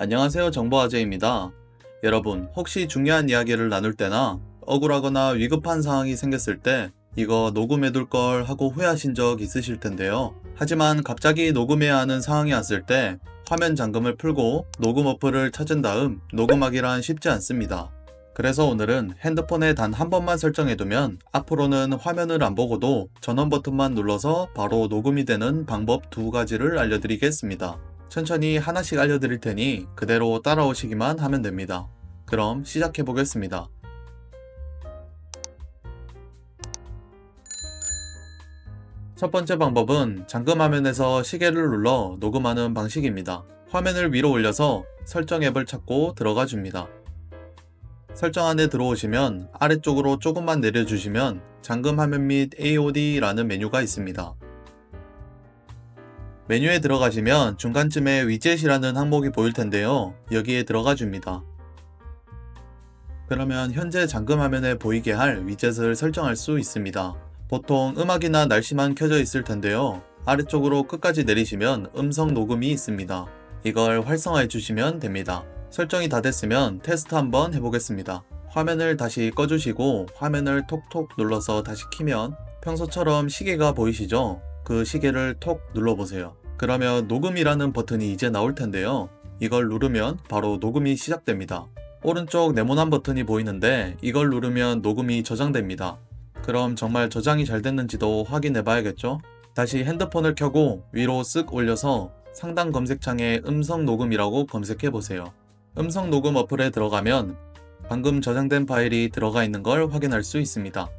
안녕하세요. 정보아재입니다. 여러분, 혹시 중요한 이야기를 나눌 때나 억울하거나 위급한 상황이 생겼을 때 이거 녹음해둘 걸 하고 후회하신 적 있으실 텐데요. 하지만 갑자기 녹음해야 하는 상황이 왔을 때 화면 잠금을 풀고 녹음 어플을 찾은 다음 녹음하기란 쉽지 않습니다. 그래서 오늘은 핸드폰에 단 한 번만 설정해두면 앞으로는 화면을 안 보고도 전원 버튼만 눌러서 바로 녹음이 되는 방법 두 가지를 알려드리겠습니다. 천천히 하나씩 알려드릴 테니 그대로 따라오시기만 하면 됩니다. 그럼 시작해 보겠습니다. 첫 번째 방법은 잠금 화면에서 시계를 눌러 녹음하는 방식입니다. 화면을 위로 올려서 설정 앱을 찾고 들어가 줍니다. 설정 안에 들어오시면 아래쪽으로 조금만 내려주시면 잠금 화면 및 AOD라는 메뉴가 있습니다. 메뉴에 들어가시면 중간쯤에 위젯이라는 항목이 보일 텐데요. 여기에 들어가 줍니다. 그러면 현재 잠금 화면에 보이게 할 위젯을 설정할 수 있습니다. 보통 음악이나 날씨만 켜져 있을 텐데요. 아래쪽으로 끝까지 내리시면 음성 녹음이 있습니다. 이걸 활성화해 주시면 됩니다. 설정이 다 됐으면 테스트 한번 해보겠습니다. 화면을 다시 꺼주시고 화면을 톡톡 눌러서 다시 키면 평소처럼 시계가 보이시죠? 그 시계를 톡 눌러보세요. 그러면 녹음이라는 버튼이 이제 나올 텐데요. 이걸 누르면 바로 녹음이 시작됩니다. 오른쪽 네모난 버튼이 보이는데 이걸 누르면 녹음이 저장됩니다. 그럼 정말 저장이 잘 됐는지도 확인해 봐야겠죠? 다시 핸드폰을 켜고 위로 쓱 올려서 상단 검색창에 음성 녹음이라고 검색해 보세요. 음성 녹음 어플에 들어가면 방금 저장된 파일이 들어가 있는 걸 확인할 수 있습니다.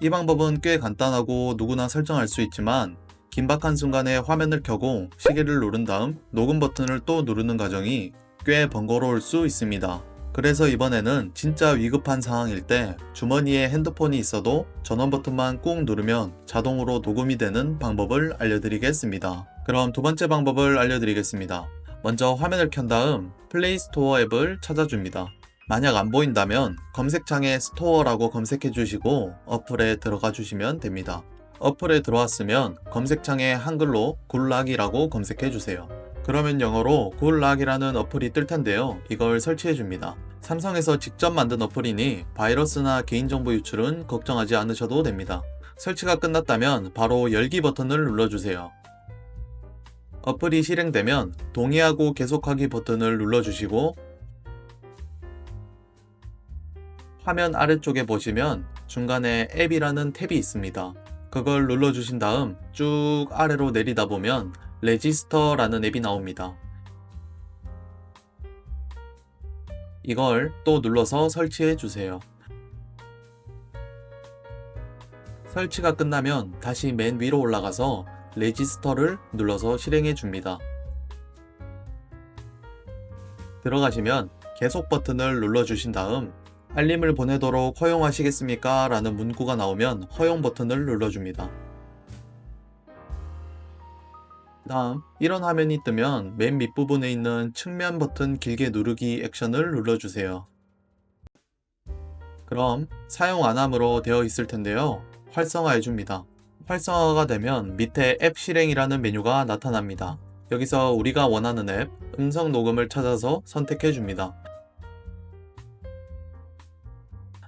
이 방법은 꽤 간단하고 누구나 설정할 수 있지만 긴박한 순간에 화면을 켜고 시계를 누른 다음 녹음 버튼을 또 누르는 과정이 꽤 번거로울 수 있습니다. 그래서 이번에는 진짜 위급한 상황일 때 주머니에 핸드폰이 있어도 전원 버튼만 꾹 누르면 자동으로 녹음이 되는 방법을 알려드리겠습니다. 그럼 두 번째 방법을 알려드리겠습니다. 먼저 화면을 켠 다음 플레이 스토어 앱을 찾아줍니다. 만약 안 보인다면 검색창에 스토어라고 검색해 주시고 어플에 들어가 주시면 됩니다. 어플에 들어왔으면 검색창에 한글로 굴락이라고 검색해 주세요. 그러면 영어로 굴락이라는 어플이 뜰 텐데요. 이걸 설치해 줍니다. 삼성에서 직접 만든 어플이니 바이러스나 개인정보 유출은 걱정하지 않으셔도 됩니다. 설치가 끝났다면 바로 열기 버튼을 눌러주세요. 어플이 실행되면 동의하고 계속하기 버튼을 눌러주시고 화면 아래쪽에 보시면 중간에 앱이라는 탭이 있습니다. 그걸 눌러주신 다음 쭉 아래로 내리다 보면 레지스터라는 앱이 나옵니다. 이걸 또 눌러서 설치해 주세요. 설치가 끝나면 다시 맨 위로 올라가서 레지스터를 눌러서 실행해 줍니다. 들어가시면 계속 버튼을 눌러주신 다음 알림을 보내도록 허용하시겠습니까? 라는 문구가 나오면 허용 버튼을 눌러줍니다. 다음 이런 화면이 뜨면 맨 밑부분에 있는 측면 버튼 길게 누르기 액션을 눌러주세요. 그럼 사용 안함으로 되어 있을 텐데요. 활성화해 줍니다. 활성화가 되면 밑에 앱 실행이라는 메뉴가 나타납니다. 여기서 우리가 원하는 앱, 음성 녹음을 찾아서 선택해 줍니다.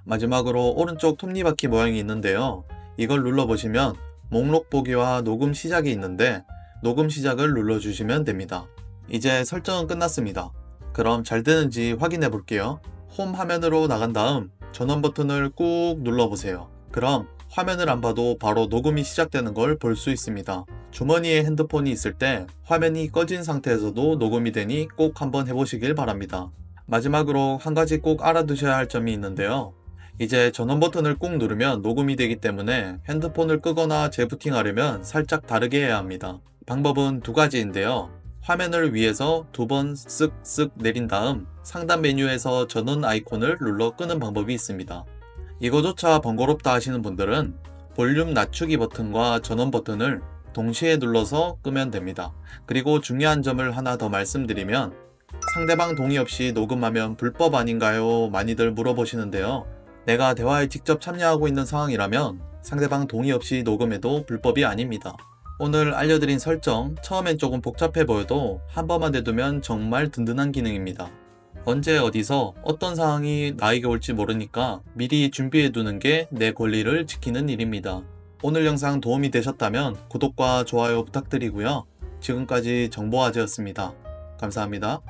마지막으로 오른쪽 톱니바퀴 모양이 있는데요. 이걸 눌러보시면 목록 보기와 녹음 시작이 있는데 녹음 시작을 눌러주시면 됩니다. 이제 설정은 끝났습니다. 그럼 잘 되는지 확인해 볼게요. 홈 화면으로 나간 다음 전원 버튼을 꾹 눌러보세요. 그럼 화면을 안 봐도 바로 녹음이 시작되는 걸 볼 수 있습니다. 주머니에 핸드폰이 있을 때 화면이 꺼진 상태에서도 녹음이 되니 꼭 한번 해보시길 바랍니다. 마지막으로 한 가지 꼭 알아두셔야 할 점이 있는데요. 이제 전원 버튼을 꾹 누르면 녹음이 되기 때문에 핸드폰을 끄거나 재부팅하려면 살짝 다르게 해야 합니다. 방법은 두 가지인데요. 화면을 위에서 두 번 쓱쓱 내린 다음 상단 메뉴에서 전원 아이콘을 눌러 끄는 방법이 있습니다. 이거조차 번거롭다 하시는 분들은 볼륨 낮추기 버튼과 전원 버튼을 동시에 눌러서 끄면 됩니다. 그리고 중요한 점을 하나 더 말씀드리면 상대방 동의 없이 녹음하면 불법 아닌가요? 많이들 물어보시는데요. 내가 대화에 직접 참여하고 있는 상황이라면 상대방 동의 없이 녹음해도 불법이 아닙니다. 오늘 알려드린 설정, 처음엔 조금 복잡해 보여도 한 번만 내두면 정말 든든한 기능입니다. 언제 어디서 어떤 상황이 나에게 올지 모르니까 미리 준비해 두는 게 내 권리를 지키는 일입니다. 오늘 영상 도움이 되셨다면 구독과 좋아요 부탁드리고요. 지금까지 정보화제였습니다. 감사합니다.